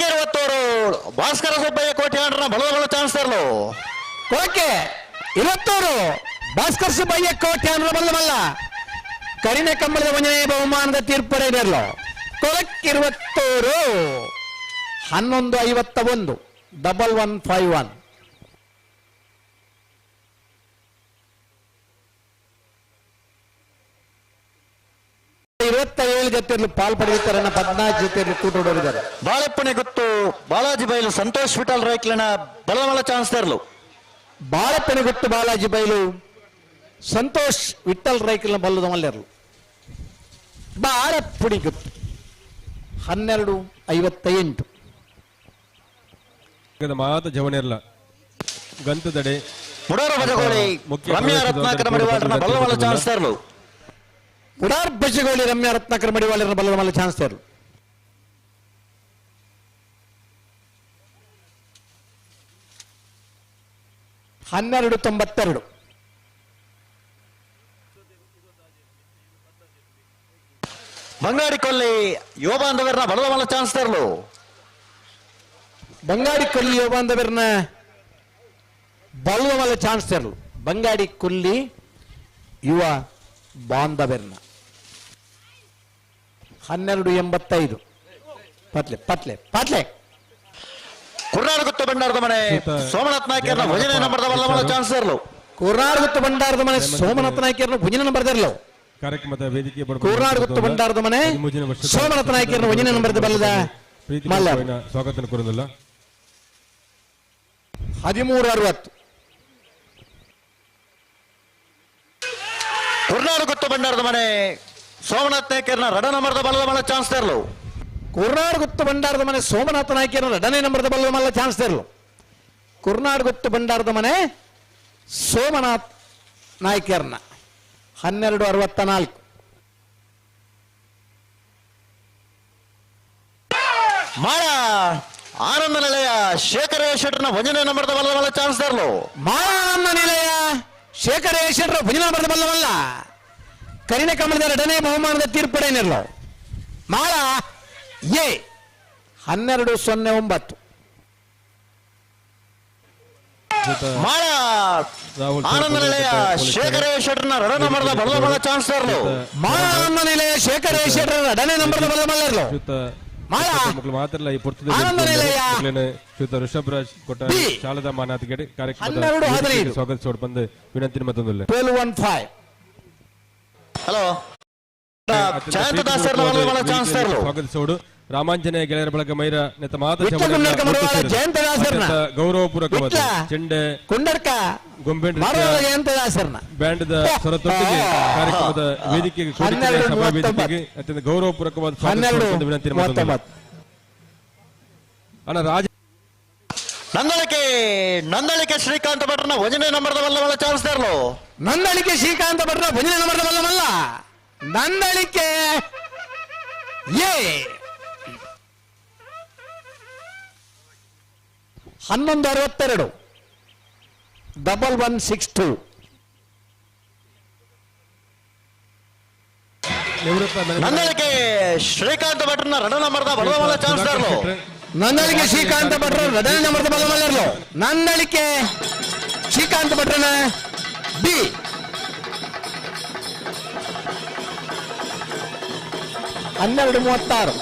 ಕೊಳಕ್ಕೆ ಇರುವತ್ತೋರು. ಭಾಸ್ಕರ ಸುಬ್ಬಯ್ಯ ಕೋಟಿ ಬಲದ ಬಲ ಚಾನ್ಸ್ ತರಲು. ಕೊಕ್ಕೆ ಇರುವತ್ತೋರು. ಭಾಸ್ಕರ್ ಸುಬ್ಬಯ್ಯ ಕೋಟಿ ಆಡ್ರ ಬಲ್ಲ ಬಲ್ಲ. ಕರಿನ ಕಂಬಳದ ವಂಜನೆ ಬಹುಮಾನದ ತೀರ್ಪಡೆಯಿರಲು ಕೊಳಕ್ಕಿರುವತ್ತೋರು ಹನ್ನೊಂದು ಐವತ್ತ ಒಂದು. ಡಬಲ್ ಒನ್ ಫೈವ್ ಒನ್ ಇವತ್ತ ಏಳು ಜೊತೆಯಲ್ಲಿ ಪಾಲ್ ಪಡೆಯುತ್ತಾರೆ ಹದಿನಾಲ್ಕು ಜೊತೆಯಲ್ಲಿ ಕೂಟೋಡಿದ್ದಾರೆ ಬಾಳೆಪ್ಪಣೆ ಗೊತ್ತು. ಬಾಲಾಜಿ ಬೈಲು ಸಂತೋಷ್ ವಿಠಲ್ ರೈಕ್ಲನ ಬಲದ ಬಲ ಚಾನ್ಸ್ ತರಲು. ಬಾಳಪ್ಪನ ಗೊತ್ತು ಬಾಲಾಜಿ ಬೈಲು. ಸಂತೋಷ್ ವಿಠಲ್ ರೈಕಲ್ನ ಬಲ್ಲದ ಮಲ್ಲರು ಬಾಳಪ್ಪುಡಿ ಗುತ್ತು. ಹನ್ನೆರಡು ಐವತ್ತ ಎಂಟು ಮಾತ ಜವನಿರ್ಲ ಗಂತದಡೆ ಮುಡೋರ ಬಜಗೋಳಿ ರಮ್ಯಾ ರತ್ನಾಕರ ಅಗತ್ಯ ಮಡಿವಾಳರನ ಬಲದ ಚಾನ್ಸ್ ತರಲು. ರಮ್ಯ ರಮ್ಯಾ ರತ್ನಾಕರ ಮಡಿವಾಳರ ಬಲ್ಲದ ಮಲ್ಲ ಚಾನ್ಸ್ ತೇರು ಹನ್ನೆರಡು ತೊಂಬತ್ತೆರಡು. ಬಂಗಾಡಿ ಕೊಲ್ಲಿ ಯುವ ಬಾಂಧವರನ ಬಲದ ಬಲ ಚಾನ್ಸ್ ತರಲು. ಬಂಗಾಡಿ ಕೊಲ್ಲಿ ಯುವ ಬಾಂಧವರನ್ನ ಬಲ್ಲದ ಮಲ್ಲ ಚಾನ್ಸ್ ತರಲು. ಬಂಗಾಡಿ ಕೊಲ್ಲಿ ಯುವ ಬಾಂಧವರನ್ನ. ಹನ್ನೆರಡು ಎಂಬತ್ತೈದು. ಪತ್ಲೆ ಪತ್ಲೆ ಪತ್ಲೆ ಕುರ್ನಾಡು ಗುತ್ತು ಬಂಡಾರದ ಮನೆ. ಸೋಮನಾಥ್ ನಾಯ್ಕರ್ನ ಭಜನೆ ನಂಬರದ ಬಲದ ಬಲ ಚಾನ್ಸ್ ಇರಲು ಕೂರ್ನಾಡು ಬಂಡಾರದ ಮನೆ ಸೋಮನಾಥ ನಾಯ್ಕರ್ನ ಭುಜನ ಬರ್ದಿರಲು ಕಾರ್ಯಕ್ರಮದ ವೇದಿಕೆ ಕೂರ್ನಾಡು ಬಂಡಾರದ ಮನೆ ಸೋಮನಾಥ ನಾಯ್ಕರ್ನ ಭುಜನ ನಂಬರದ ಬಲ್ಲದ ಸ್ವಾಗತ ಕೋರುವುದಿಲ್ಲ. ಹದಿಮೂರು ಅರವತ್ತು. ಕುರ್ನಾಡು ಗುತ್ತು ಬಂಡಾರದ ಮನೆ. ಸೋಮನಾಥ್ ನಾಯ್ಕರ್ನ ರಡ ಮರದ ಬಲದ ಮಲ್ಲ ಚಾನ್ಸ್ ತರಲು. ಕುರ್ನಾಡ್ ಗುತ್ತು ಭಂಡಾರದ ಮನೆ ಸೋಮನಾಥ ನಾಯ್ಕರನ್ನು ರಡನೇ ನಂಬರದ ಬಲ್ಲದ ಮಲ್ಲ ಚಾನ್ಸ್ ಇರಲು ಕುರ್ನಾಡ್ ಗುತ್ತು ಭಂಡಾರದ ಮನೆ ಸೋಮನಾಥ್ ನಾಯ್ಕರ್ನ. ಹನ್ನೆರಡು ಅರವತ್ತ ನಾಲ್ಕು. ಮಾಳ ಆನಂದ ನಿಲಯ ಶೇಖರ ಶೆಟ್ಟರ್ನ ಭಜನೆ ನಂಬರದ ಬಲ್ಲವಲ್ಲ ಬಲ ಚಾನ್ಸ್ ತರಲು. ಆನಂದ ನಿಲಯ ಶೇಖರೇಶ್ವರ ಭಜನೆ ನಂಬರದ ಬಲ್ಲವಲ್ಲ ಕರಿನ ಕಮಲದ ಎರಡನೇ ಬಹುಮಾನದ ತೀರ್ಪಡೇನಿರಲು ಮಾಳ? ಎ. ಹನ್ನೆರಡು ಸೊನ್ನೆ ಒಂಬತ್ತು. ಮಾಳ ಆನಂದ ನಿಲಯ ಶೇಖರೇಶ್ ಶೆಟ್ಟರ್ನ ರಡ ನಂಬರ್ದ ಬಲ ಬಲ ಚಾನ್ಸ್ ತರಲು ಮಾನಂದ ನಿಲಯ ಶೇಖರೇಶ್ವರ ಎರಡನೇ ನಂಬರದ ಬಲ್ಲ ಮಲ್ಲರ್ಲು ಶ್ರೀಯುತ ಮಾಳ ಮಾತ್ರಲ್ಲ ಈ ಪುರ್ತದ ಆನಂದ ನಿಲಯ. ಋಷಭರಾಜ್ ಕೊಟ್ಟ. ಶಾಲದಾ ಮಾನಾತಿಗೆ ಹದಿನೈದು. ಸ್ವಾಗತಿಸೋಡು ಬಂದು ವಿನಂತಿ ಮತ್ತೊಂದು ಟ್ವೆಲ್ ಒನ್ ಫೈವ್ ರಾಮಾಂಜನೇಯ ಗೆಳೆಯರ ಬಳಗ ಮೈರ ನೆತ ಮಾತ. ಗೌರವಪೂರ್ವಕವಾದ. ಚೆಂಡೆ ಕುಂಡರ್ಕ ಗೊಂಬೆ ನೃತ್ಯ, ಮರದ ಜಯಂತದಾಸರ್ನ ಬ್ಯಾಂಡ್ದ ಕಾರ್ಯಕ್ರಮದ ವೇದಿಕೆಗೆ ಸಭಾ. ವೇದಿಕೆಗೆ ಅತ್ಯಂತ ಗೌರವಪೂರ್ವಕವಾದ ವಿನಂತಿ ಅಣ್ಣ ರಾಜ ನಂದಳಿಕೆ ನಂದಳಿಕೆ ಶ್ರೀಕಾಂತ ಭಟ್ರನ ಭಜನೆ ನಂಬರ್ ಬಲ್ಲವಲ್ಲ ಬಲ ಚಾನ್ಸ್ ತರಲು ನಂದಳಿಕೆ ಶ್ರೀಕಾಂತ ಭಟ್ರ ಭಜನೆ ನಂಬರದ ಬಲ್ಲವಲ್ಲ ನಂದಳಿಕೆ ಏ ಹನ್ನೊಂದು ಅರವತ್ತೆರಡು. Double one six two. Nandalike Srikanta ಭಟ್ರನ ರಡ ನಂಬರದ ಚಾನ್ಸ್ ಬಲ ಚಾನ್ಸ್ ತರಲು ನಂದಳಿಕೆ ಶ್ರೀಕಾಂತ ಭಟ್ರ ರಡನೆ ನಂಬರದ ಬಲ್ಲಮಲ್ಲರ್ಲು ನಂದಳಿಕೆ ಶ್ರೀಕಾಂತ ಭಟ್ರನ ಬಿ ಹನ್ನೆರಡು ಮೂವತ್ತಾರು